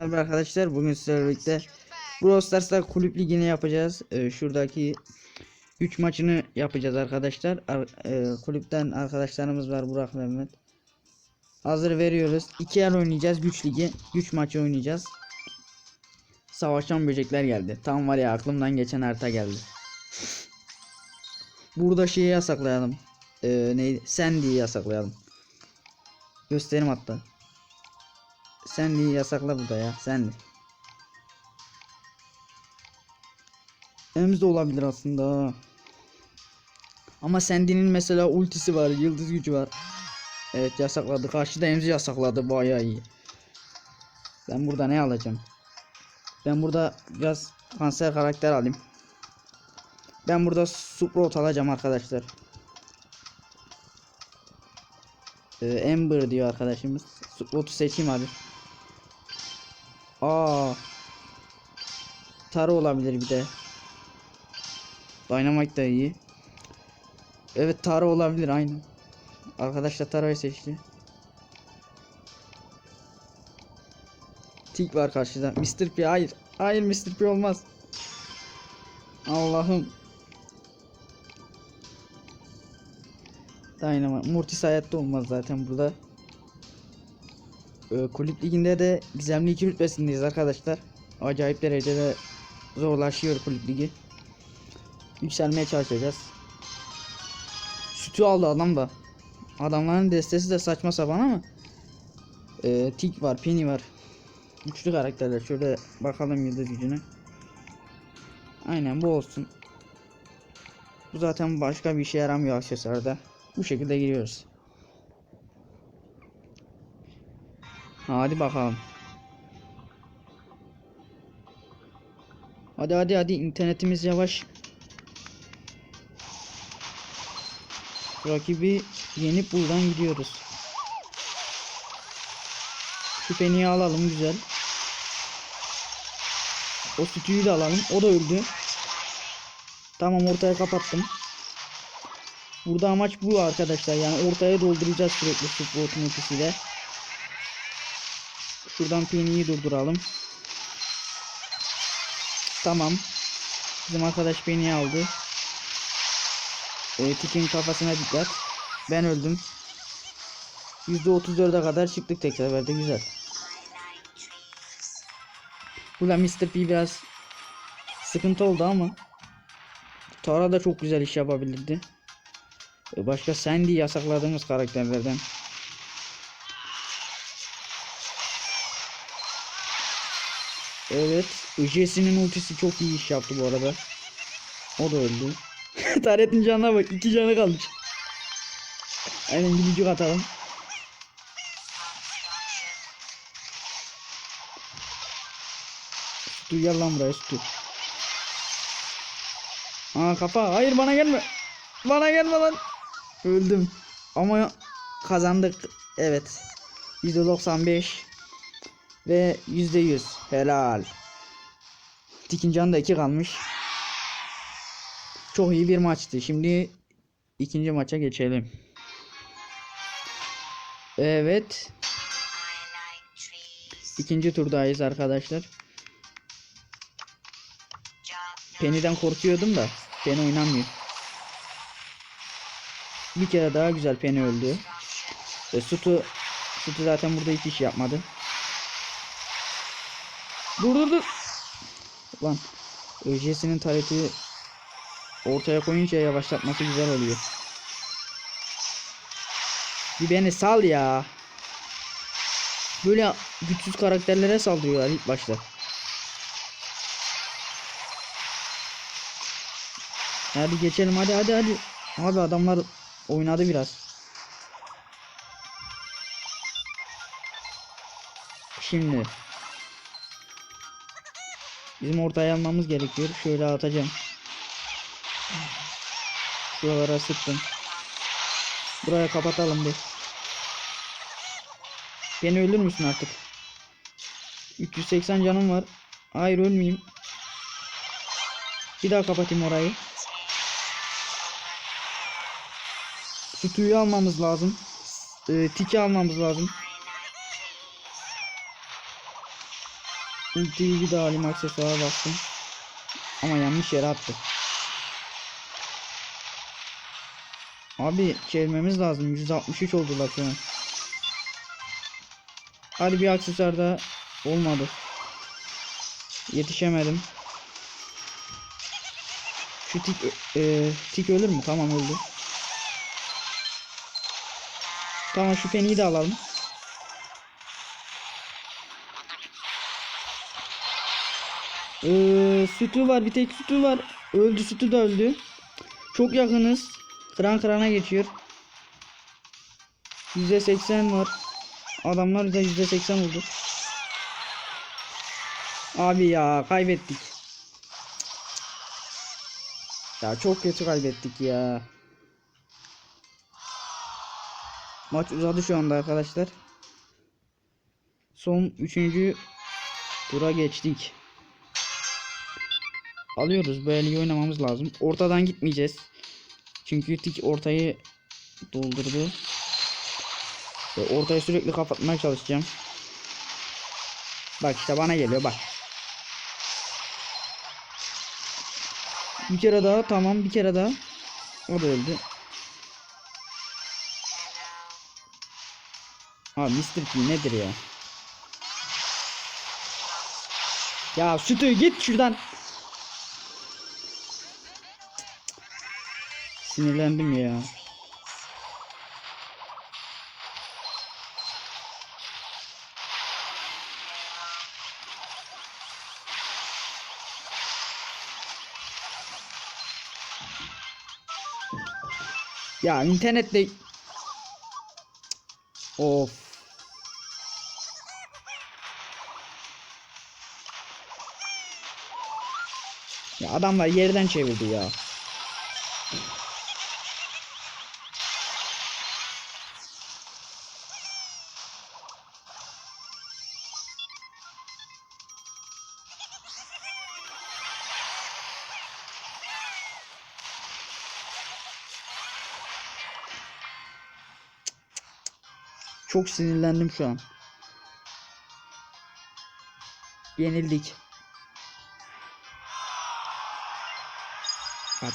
Merhaba arkadaşlar bugün sizlerle birlikte Brawl Stars'ta kulüp ligini yapacağız. Ee, şuradaki 3 maçını yapacağız arkadaşlar. Ar- e, kulüpten arkadaşlarımız var Burak Mehmet. Hazır veriyoruz. 2 yer oynayacağız güç ligi. Güç maçı oynayacağız. Savaşan böcekler geldi. Tam var ya aklımdan geçen harita geldi. Burada şeyi yasaklayalım. Ee, neydi? Sandy'yi yasaklayalım. Gösterim hatta. Sandy'yi yasakla burada ya. Sandy. Ems de olabilir aslında. Ama Sandy'nin mesela ultisi var. Yıldız gücü var. Evet yasakladı. Karşıda Emzi yasakladı. Bayağı iyi. Ben burada ne alacağım? Ben burada biraz kanser karakter alayım. Ben burada Sprout alacağım arkadaşlar. Ee, Amber diyor arkadaşımız. Sprout'u seçeyim hadi. Aa. Taro olabilir bir de. Dynamite da iyi. Evet Taro olabilir aynen. Arkadaşlar Taro'yu seçti. Tik var karşıda. Mr. P hayır. Hayır Mr. P olmaz. Allah'ım. Dynamite. Mortis hayatta olmaz zaten burada. Ee, kulüp liginde de gizemli iki rütbesindeyiz arkadaşlar. Acayip derecede zorlaşıyor kulüp ligi. Yükselmeye çalışacağız. Sütü aldı adam da. Adamların destesi de saçma sapan ama. Ee, Tik var, Penny var. Güçlü karakterler. Şöyle bakalım yıldız gücüne. Aynen bu olsun. Bu zaten başka bir işe yaramıyor aksesuarda. Bu şekilde giriyoruz. Hadi bakalım. Hadi hadi hadi internetimiz yavaş. Rakibi yenip buradan gidiyoruz. Şu alalım güzel. O sütüyü de alalım. O da öldü. Tamam ortaya kapattım. Burada amaç bu arkadaşlar. Yani ortaya dolduracağız sürekli Sprout'un ultisiyle. Şuradan Penny'yi durduralım. Tamam. Bizim arkadaş Penny'yi aldı. E, Tik'in kafasına dikkat. Ben öldüm. %34'e kadar çıktık tek seferde güzel. Burada Mr. P biraz sıkıntı oldu ama Tara da çok güzel iş yapabilirdi. E, Başka Sandy yasakladığımız karakterlerden. Evet. Jesse'nin ultisi çok iyi iş yaptı bu arada. O da öldü. Taret'in canına bak. iki canı kalmış. Aynen gülücük atalım. Sütü gel lan buraya sütü. Aa kafa. Hayır bana gelme. Bana gelme lan. Öldüm. Ama kazandık. Evet. %95 ve %100. Helal. Tikin canı da 2 kalmış. Çok iyi bir maçtı. Şimdi ikinci maça geçelim. Evet. İkinci turdayız arkadaşlar. Penny'den korkuyordum da Penny oynamıyor. Bir kere daha güzel Penny öldü. E, Sutu Sutu zaten burada hiç iş yapmadı. Dur dur dur. Lan ÖC'sinin tareti ortaya koyunca yavaşlatması güzel oluyor. Bir beni sal ya. Böyle güçsüz karakterlere saldırıyorlar ilk başta. Hadi geçelim hadi hadi hadi. Abi adamlar oynadı biraz. Şimdi Bizim ortaya almamız gerekiyor. Şöyle atacağım. Şuralara sıktım. Buraya kapatalım bir. Beni ölür müsün artık? 380 canım var. Hayır ölmeyeyim. Bir daha kapatayım orayı. Sütüyü almamız lazım. Ee, tiki almamız lazım. Ultiyi bir daha alayım aksesuara bastım. Ama yanlış yere attı. Abi çevirmemiz lazım. 163 oldular şu an. Hadi bir aksesuar daha olmadı. Yetişemedim. Şu tik e, tik ölür mü? Tamam öldü. Tamam şu peniyi de alalım. Ee, sütü var bir tek sütü var. Öldü sütü de öldü. Çok yakınız. Kıran kırana geçiyor. %80 var. Adamlar da %80 oldu. Abi ya kaybettik. Ya çok kötü kaybettik ya. Maç uzadı şu anda arkadaşlar. Son üçüncü tura geçtik. Alıyoruz. Böyle oynamamız lazım. Ortadan gitmeyeceğiz. Çünkü tik ortayı doldurdu. Ve ortayı sürekli kapatmaya çalışacağım. Bak işte bana geliyor bak. Bir kere daha tamam bir kere daha. O da öldü. Abi Mr. P nedir ya? Ya sütü git şuradan. Sinirlendim ya. Ya internette Of. Ya adamlar yerden çevirdi ya. Çok sinirlendim şu an. Yenildik.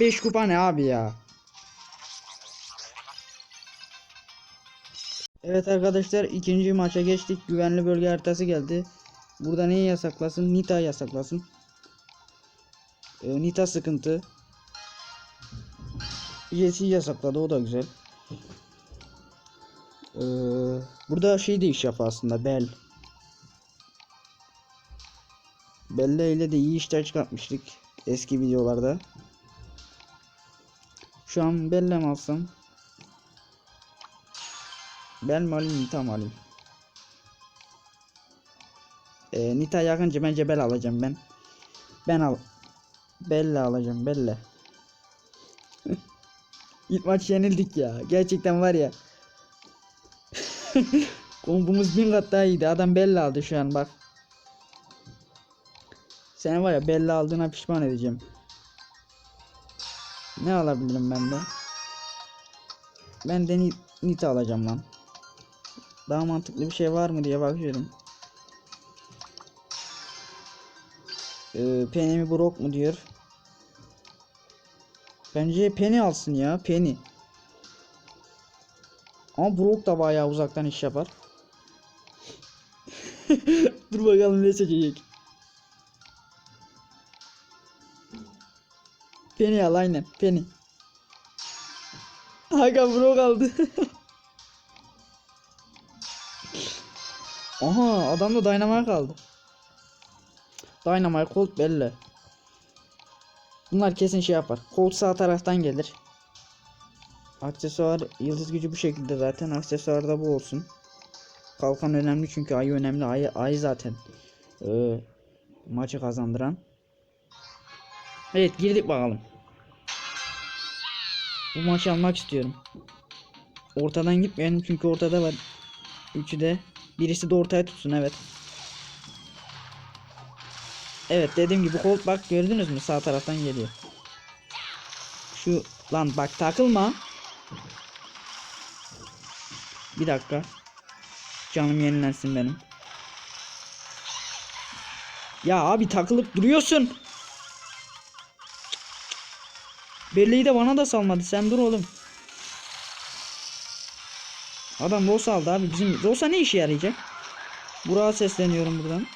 5 kupa ne abi ya? Evet arkadaşlar ikinci maça geçtik. Güvenli bölge haritası geldi. Burada neyi yasaklasın? Nita yasaklasın. Ee, Nita sıkıntı. Jesse'yi yasakladı o da güzel. Ee, burada şey de iş yap aslında Bell. Belle ile de iyi işler çıkartmıştık eski videolarda. Şu an Belle mi alsam? Bell mi alayım Nita mı alayım? Ee, Nita yakınca bence Bell alacağım ben. Ben al. Belle alacağım Belle. İlk maç yenildik ya. Gerçekten var ya. Kombumuz bin kat daha iyiydi. Adam Bella aldı şu an bak. Sen var ya Bella aldığına pişman edeceğim. Ne alabilirim ben de? Ben de Ni- Nita alacağım lan. Daha mantıklı bir şey var mı diye bakıyorum. Ee, Penny mi Brock mu diyor. Bence Penny alsın ya Penny. Ama Brock da bayağı uzaktan iş yapar. Dur bakalım ne seçecek. Penny al aynen Penny. Hakan Brock aldı. Aha adamda Dynamite kaldı. Dynamite Colt belli. Bunlar kesin şey yapar. Colt sağ taraftan gelir. Aksesuar yıldız gücü bu şekilde zaten. Aksesuar da bu olsun. Kalkan önemli çünkü ay önemli. Ay, ay zaten. Ee, maçı kazandıran. Evet girdik bakalım. Bu maçı almak istiyorum. Ortadan gitmeyelim çünkü ortada var. Üçü de. Birisi de ortaya tutsun evet. Evet dediğim gibi Colt bak gördünüz mü sağ taraftan geliyor. Şu lan bak takılma. Bir dakika. Canım yenilensin benim. Ya abi takılıp duruyorsun. Belleği de bana da salmadı. Sen dur oğlum. Adam Rosa aldı abi. Bizim Rosa ne işe yarayacak? Burak'a sesleniyorum buradan.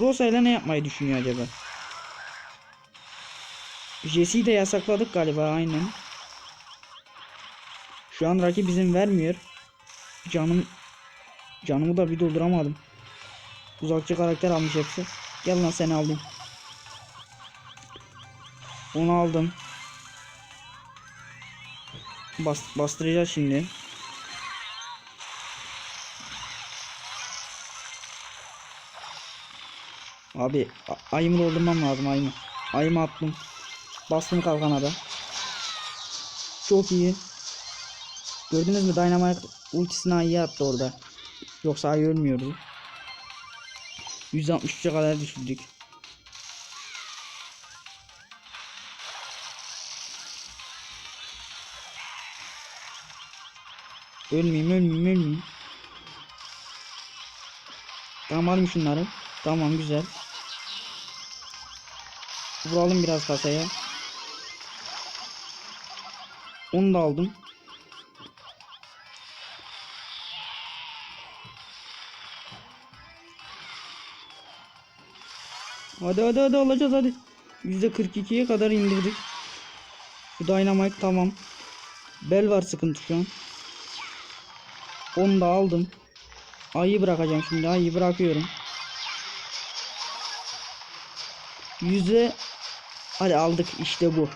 Rosa ile ne yapmayı düşünüyor acaba? Jesse'yi de yasakladık galiba aynen. Şu an rakip izin vermiyor. Canım canımı da bir dolduramadım. Uzakçı karakter almış hepsi. Gel lan seni aldım. Onu aldım. Bas, bastıracağız şimdi. Abi ayımı doldurmam lazım ayımı. Ayımı attım. Bastım kalkana da. Çok iyi. Gördünüz mü Dynamite ultisini ayıya attı orada. Yoksa ayı ölmüyordu. 163'e kadar düşürdük. Ölmeyeyim ölmeyeyim ölmeyeyim. Tamam alayım şunları. Tamam güzel. Vuralım biraz kasaya. Onu da aldım. Hadi hadi hadi alacağız hadi. %42'ye kadar indirdik. Şu dynamite tamam. Bel var sıkıntı şu an. Onu da aldım. Ayı bırakacağım şimdi. Ayı bırakıyorum. Yüze Hadi aldık işte bu.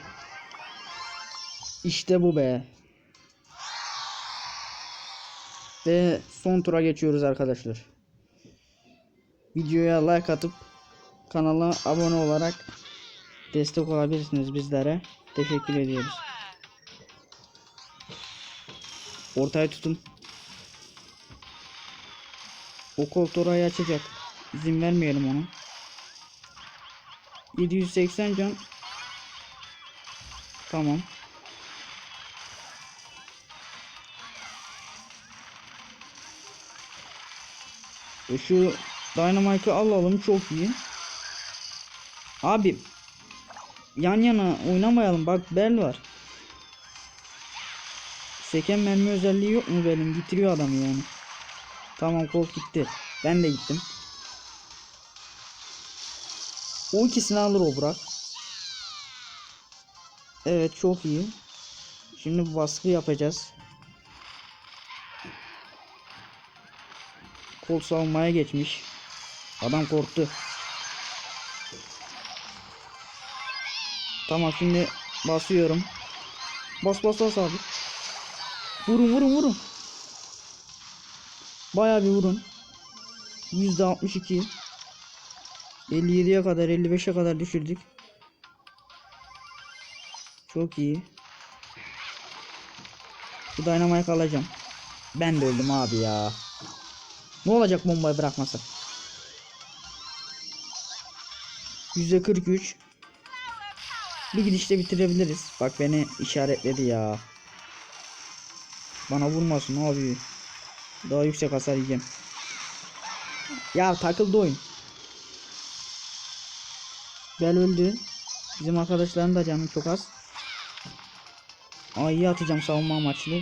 İşte bu be. Ve son tura geçiyoruz arkadaşlar. Videoya like atıp kanala abone olarak destek olabilirsiniz bizlere. Teşekkür ediyoruz. Ortaya tutun. O koltuğu orayı açacak. İzin vermeyelim ona. 780 can. Tamam. E şu Dynamite'ı alalım çok iyi. Abi yan yana oynamayalım bak bel var. Seken mermi özelliği yok mu benim? Bitiriyor adamı yani. Tamam kol gitti. Ben de gittim. O ikisini alır o Burak. Evet çok iyi. Şimdi baskı yapacağız. Kol savunmaya geçmiş. Adam korktu. Tamam şimdi basıyorum. Bas bas bas abi. Vurun vurun vurun. Bayağı bir vurun. %62. 57'ye kadar 55'e kadar düşürdük. Çok iyi. Bu dynamite alacağım. Ben de öldüm abi ya. Ne olacak bombayı bırakmasa? %43 Bir gidişte bitirebiliriz. Bak beni işaretledi ya. Bana vurmasın abi. Daha yüksek hasar yiyeceğim. Ya takıldı oyun. Bel öldü. Bizim arkadaşların da canı çok az. Ayı atacağım savunma amaçlı.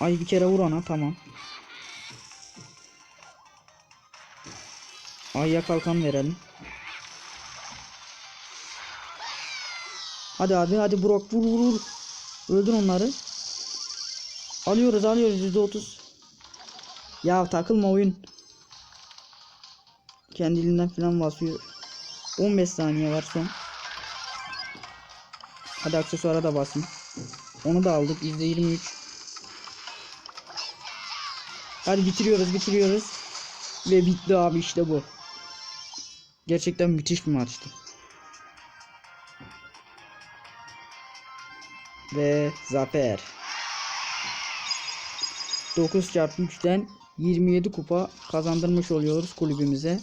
Ay bir kere vur ona tamam. Ayya kalkan verelim. Hadi abi hadi Brock vur vur vur. Öldür onları. Alıyoruz alıyoruz %30. Ya takılma oyun. Kendiliğinden falan basıyor. 15 saniye var son. Hadi aksesuara da basın. Onu da aldık %23. Hadi bitiriyoruz bitiriyoruz. Ve bitti abi işte bu. Gerçekten müthiş bir maçtı. Ve zafer. 9 çarpı 3'ten 27 kupa kazandırmış oluyoruz kulübümüze.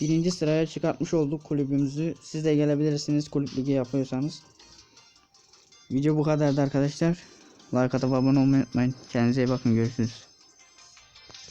Birinci sıraya çıkartmış olduk kulübümüzü. Siz de gelebilirsiniz kulüp ligi yapıyorsanız. Video bu kadardı arkadaşlar. Like atıp abone olmayı unutmayın. Kendinize iyi bakın görüşürüz.